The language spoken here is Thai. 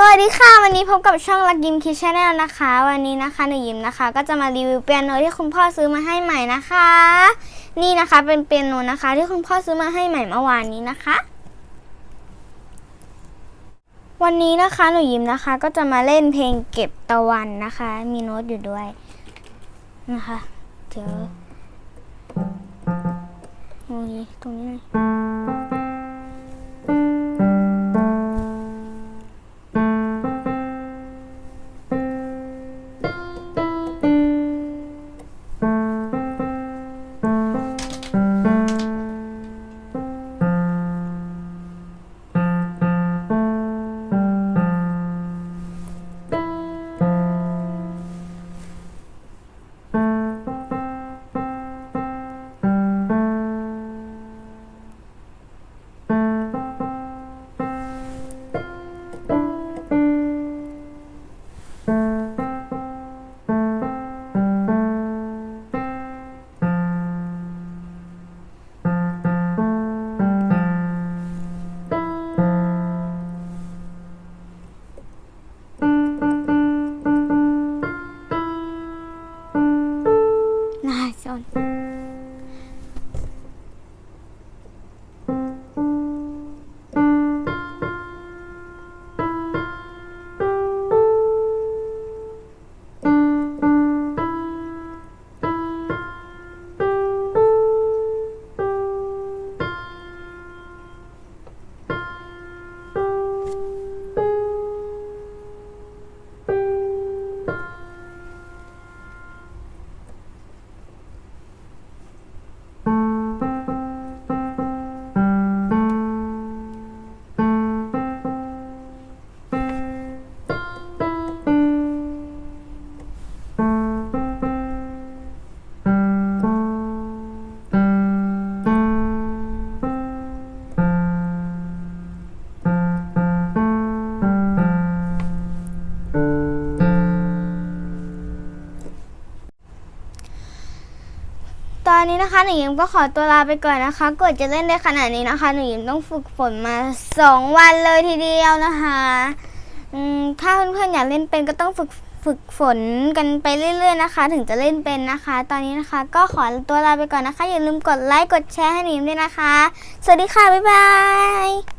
สวัสดีค่ะ วันนี้พบกับช่องลักยิมคิชแนลนะคะ วันนี้นะคะหนูยิมนะคะ ก็จะมารีวิวเปียโนที่คุณพ่อซื้อมาให้ใหม่นะคะ นี่นะคะเป็นเปียโนนะคะ ที่คุณพ่อซื้อมาให้ใหม่เมื่อวานนี้นะคะ วันนี้นะคะหนูยิมนะคะ ก็จะมาเล่นเพลงเก็บตะวันนะคะ มีโน้ตอยู่ด้วยนะคะเดี๋ยวตรงนี้ตรงนี้ น อนนี้นะคะหนูยิมก็ขอตัวลาไปก่อนนะคะกว่าจะเล่นได้ขนาดนี้นะคะหนูยิมต้องฝึกฝนมาสองวันเลยทีเดียวนะคะถ้าเพื่อนๆอยากเล่นเป็นก็ต้องฝึกฝึกฝนกันไปเรื่อย ๆนะคะ ถึงจะเล่นเป็นนะคะ ตอนนี้นะคะ ก็ขอตัวลาไปก่อนนะคะ อย่าลืมกดไลค์กดแชร์ให้หนูยิมด้วยนะคะ สวัสดีค่ะบ๊ายบาย